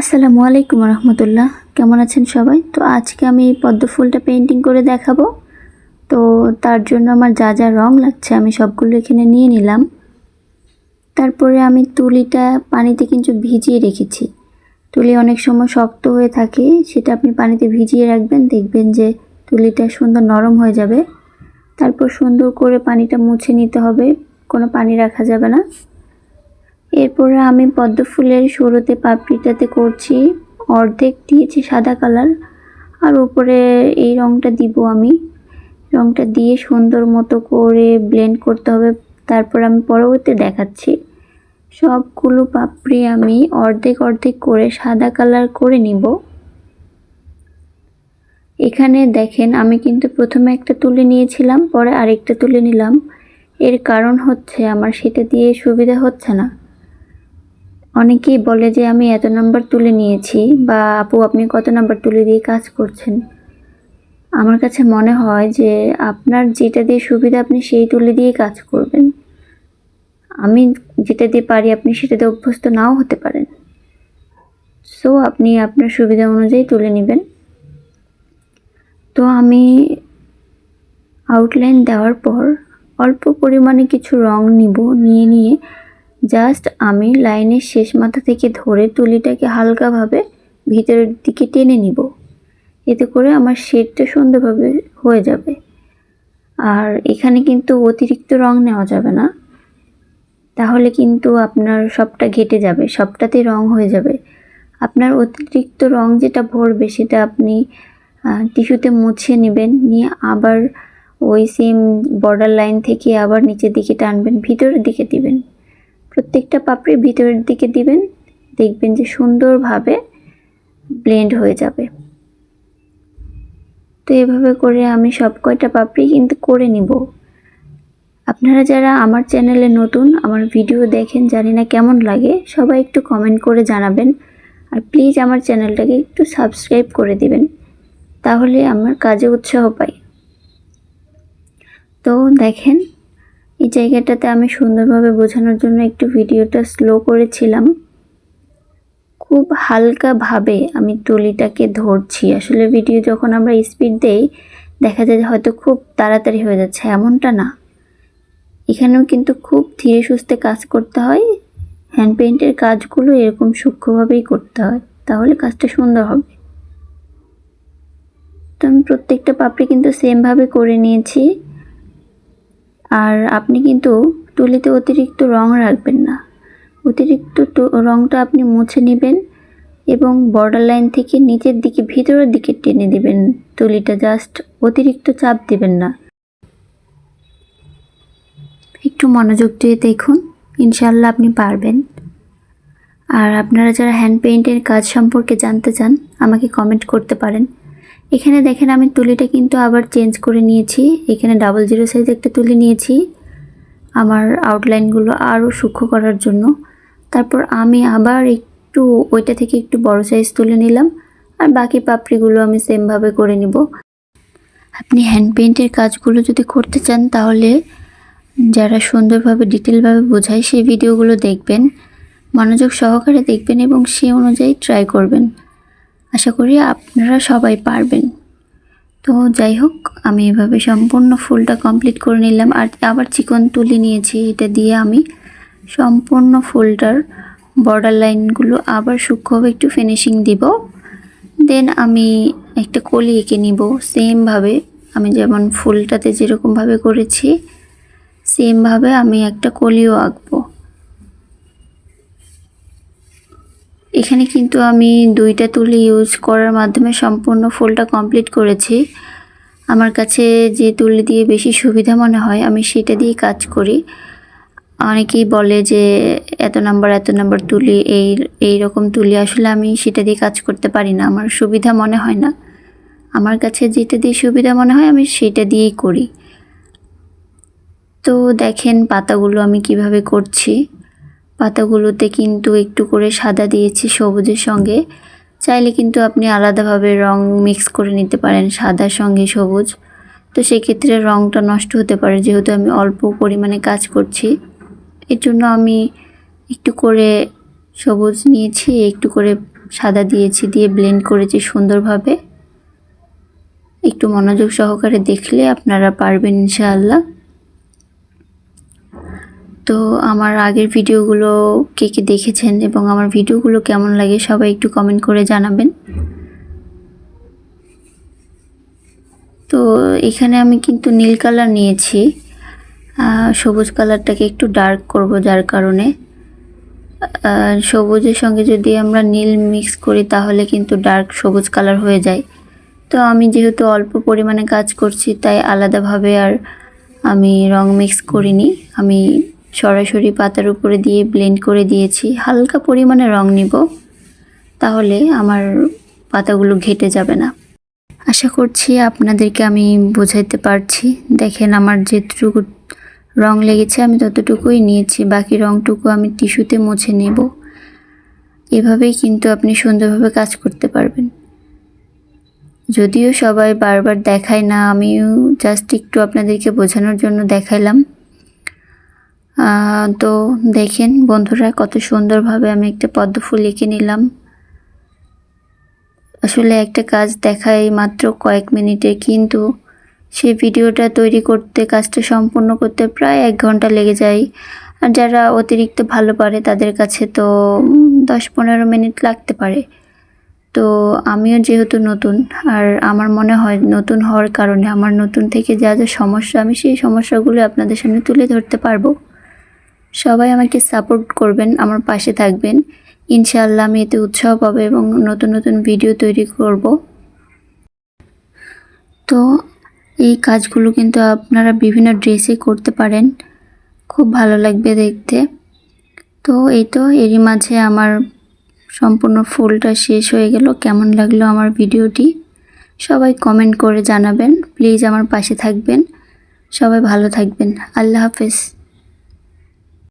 আসসালামু আলাইকুম রহমতুল্লাহ। কেমন আছেন সবাই? তো আজকে আমি পদ্ম ফুলটা পেন্টিং করে দেখাবো। তো তার জন্য আমার যা যা রং লাগছে আমি সবগুলো এখানে নিয়ে নিলাম। তারপরে আমি তুলিটা পানিতে কিন্তু ভিজিয়ে রেখেছি। তুলি অনেক সময় শক্ত হয়ে থাকে, সেটা আপনি পানিতে ভিজিয়ে রাখবেন, দেখবেন যে তুলিটা সুন্দর নরম হয়ে যাবে। তারপর সুন্দর করে পানিটা মুছে নিতে হবে, কোনো পানি রাখা যাবে না। এরপরে আমি পদ্ম ফুলের শুরুতে পাপড়িটাতে করছি। অর্ধেক দিয়েছি সাদা কালার, আর উপরে এই রংটা দিব আমি। রংটা দিয়ে সুন্দর মতো করে ব্লেন্ড করতে হবে। তারপর আমি পরবর্তী দেখাচ্ছি। সবগুলো পাপড়ি আমি অর্ধেক অর্ধেক করে সাদা কালার করে নিব। এখানে দেখেন, আমি কিন্তু প্রথমে একটা তুলে নিয়েছিলাম, পরে আরেকটা তুলে নিলাম। এর কারণ হচ্ছে, আমার সেটা দিয়ে সুবিধা হচ্ছে না। অনেকেই বলে যে আমি এত নাম্বার তুলে নিয়েছি বা আপু, আপনি কত নাম্বার তুলে দিয়ে কাজ করছেন? আমার কাছে মনে হয় যে আপনার যেটা দিয়ে সুবিধা, আপনি সেই তুলে দিয়ে কাজ করবেন। আমি যেটা দিয়ে পারি, আপনি সেটাতে অভ্যস্ত নাও হতে পারেন। সো আপনি আপনার সুবিধা অনুযায়ী তুলে নেবেন। তো আমি আউটলাইন দেওয়ার পর অল্প পরিমাণে কিছু রং নিব, নিয়ে নিয়ে জাস্ট আমি লাইনের শেষ মাথা থেকে ধরে তুলিটাকে হালকাভাবে ভিতরের দিকে টেনে নিব। এতে করে আমার শেডটা সুন্দরভাবে হয়ে যাবে। আর এখানে কিন্তু অতিরিক্ত রং নেওয়া যাবে না। তাহলে কিন্তু আপনার সবটা ঘেটে যাবে, সবটাতে রং হয়ে যাবে। আপনার অতিরিক্ত রং যেটা ভরবে সেটা আপনি টিস্যুতে মুছে নেবেন, নিয়ে আবার ওই সেম বর্ডার লাইন থেকে আবার নিচের দিকে টানবেন, ভিতরের দিকে দিবেন। প্রত্যেকটা পাপড়ি ভিতরের দিকে দিবেন, দেখবেন যে সুন্দরভাবে ব্লেন্ড হয়ে যাবে। তো এভাবে করে আমি সব কয়টা পাপড়ি কিন্তু করে নিব। আপনারা যারা আমার চ্যানেলে নতুন, আমার ভিডিও দেখেন, জানি না কেমন লাগে, সবাই একটু কমেন্ট করে জানাবেন। আর প্লিজ আমার চ্যানেলটাকে একটু সাবস্ক্রাইব করে দিবেন, তাহলে আমার কাজে উৎসাহ পাই। তো দেখেন এই জায়গাটাতে আমি সুন্দরভাবে বোঝানোর জন্য একটু ভিডিওটা স্লো করেছিলাম। খুব হালকাভাবে আমি তুলিটাকে ধরছি। আসলে ভিডিও যখন আমরা স্পিড দেই, দেখা যায় হয়তো খুব তাড়াতাড়ি হয়ে যাচ্ছে, এমনটা না। এখানেও কিন্তু খুব ধীরে সুস্থে কাজ করতে হয়। হ্যান্ড পেইন্টের কাজগুলো এরকম সূক্ষ্মভাবেই করতে হয়, তাহলে কাজটা সুন্দর হবে। তো আমি প্রত্যেকটা পাপড়ি কিন্তু সেমভাবে করে নিয়েছি। আর আপনি কিন্তু তুলিতে অতিরিক্ত রং রাখবেন না। অতিরিক্ত রংটা আপনি মুছে নেবেন এবং বর্ডার লাইন থেকে নিচের দিকে, ভিতরের দিকে টেনে দিবেন। তুলিটা জাস্ট অতিরিক্ত চাপ দিবেন না। একটু মনোযোগ দিয়ে দেখুন ইনশাল্লাহ আপনি পারবেন। আর আপনারা যারা হ্যান্ড পেইন্টের কাজ সম্পর্কে জানতে চান, আমাকে কমেন্ট করতে পারেন। এখানে দেখেন আমি তুলিটা কিন্তু আবার চেঞ্জ করে নিয়েছি। এখানে ডাবল জিরো সাইজ একটা তুলি নিয়েছি। আমার আউটলাইনগুলো আরও সূক্ষ্ম করার জন্য। তারপর আমি আবার একটু ওইটা থেকে একটু বড় সাইজ তুলে নিলাম। আর বাকি পাপড়িগুলো আমি সেমভাবে করে নিব। আপনি হ্যান্ড পেইন্টের কাজগুলো যদি করতে চান, তাহলে যারা সুন্দরভাবে ডিটেলভাবে বোঝায় সেই ভিডিওগুলো দেখবেন। মনোযোগ সহকারে দেখবেন এবং সে অনুযায়ী ট্রাই করবেন। আশা করি আপনারা সবাই পারবেন। তো যাই হোক, আমি এভাবে সম্পূর্ণ ফুলটা কমপ্লিট করে নিলাম। আর আবার চিকন তুলি নিয়েছি, এটা দিয়ে আমি সম্পূর্ণ ফুলটার বর্ডার লাইনগুলো আবার সূক্ষ্মভাবে একটু ফিনিশিং দিব। দেন আমি একটা কলি এঁকে নিব সেমভাবে আমি যেমন ফুলটাতে যেরকমভাবে করেছি সেমভাবে আমি একটা কলিও আঁকবো। এখানে কিন্তু আমি দুইটা তুলি ইউজ করার মাধ্যমে সম্পূর্ণ ফুলটা কমপ্লিট করেছি। আমার কাছে যে তুলি দিয়ে বেশি সুবিধা মনে হয়, আমি সেটা দিয়ে কাজ করি। অনেকেই বলে যে এত নাম্বার এত নাম্বার তুলি, এই এই রকম তুলি আসলে আমি সেটা দিয়ে কাজ করতে পারি না। আমার সুবিধা মনে হয় না। আমার কাছে যেটা দিয়ে সুবিধা মনে হয়, আমি সেটা দিয়েই করি। তো দেখেন পাতাগুলো আমি কীভাবে করছি। পাতাগুলোতে কিন্তু একটু করে সাদা দিয়েছি সবুজের সঙ্গে। চাইলে কিন্তু আপনি আলাদাভাবে রং মিক্স করে নিতে পারেন, সাদার সঙ্গে সবুজ। তো সেক্ষেত্রে রংটা নষ্ট হতে পারে, যেহেতু আমি অল্প পরিমাণে কাজ করছি। এর জন্য আমি একটু করে সবুজ নিয়েছি, একটু করে সাদা দিয়েছি, দিয়ে ব্লেন্ড করেছি সুন্দরভাবে। একটু মনোযোগ সহকারে দেখলে আপনারা পারবেন ইনশাআল্লাহ। আমার আগের ভিডিওগুলো কে কে দেখেছেন এবং আমার ভিডিওগুলো কেমন লাগে সবাই একটু কমেন্ট করে জানাবেন। তো এখানে আমি কিন্তু নীল কালার নিয়েছি। সবুজ কালারটাকে একটু ডার্ক করব যার কারণে। সবুজের সঙ্গে যদি আমরা নীল মিক্স করি তাহলে কিন্তু ডার্ক সবুজ কালার হয়ে যায়। তো আমি যেহেতু অল্প পরিমাণে কাজ করছি তাই আলাদাভাবে আর আমি রং মিক্স করিনি। আমি সরাসরি পাতার উপরে দিয়ে ব্লেন্ড করে দিয়েছি। হালকা পরিমাণে রং নিব, তাহলে আমার পাতাগুলো ঘেটে যাবে না। আশা করছি আপনাদেরকে আমি বোঝাইতে পারছি। দেখেন আমার যেটুকু রং লেগেছে আমি ততটুকুই নিয়েছি, বাকি রংটুকু আমি টিস্যুতে মুছে নেব। এভাবেই কিন্তু আপনি সুন্দরভাবে কাজ করতে পারবেন। যদিও সবাই বারবার দেখায় না, আমিও জাস্ট একটু আপনাদেরকে বোঝানোর জন্য দেখাইলাম। তো দেখেন বন্ধুরা, কত সুন্দরভাবে আমি একটা পদ্ম ফুল নিলাম। আসলে একটা কাজ দেখাই মাত্র কয়েক মিনিটে কিন্তু সেই ভিডিওটা তৈরি করতে, কাজটা সম্পূর্ণ করতে প্রায় এক ঘণ্টা লেগে যায়। আর যারা অতিরিক্ত ভালো পারে, তাদের কাছে তো দশ পনেরো মিনিট লাগতে পারে। তো আমিও যেহেতু নতুন, আর আমার মনে হয় নতুন হওয়ার কারণে, আমার নতুন থেকে যা যা সমস্যা, আমি সেই সমস্যাগুলো আপনাদের সামনে তুলে ধরতে পারব। সবাই আমাকে সাপোর্ট করবেন, আমার পাশে থাকবেন। ইনশাআল্লাহ আমি এতে উৎসাহ পাবো এবং নতুন নতুন ভিডিও তৈরি করব। তো এই কাজগুলো কিন্তু আপনারা বিভিন্ন ড্রেসে করতে পারেন। খুব ভালো লাগবে দেখতে। তো এই তো এরই মাঝে আমার সম্পূর্ণ ফুলটা শেষ হয়ে গেল। কেমন লাগল আমার ভিডিওটি? সবাই কমেন্ট করে জানাবেন। প্লিজ আমার পাশে থাকবেন। সবাই ভালো থাকবেন। আল্লাহ হাফেজ।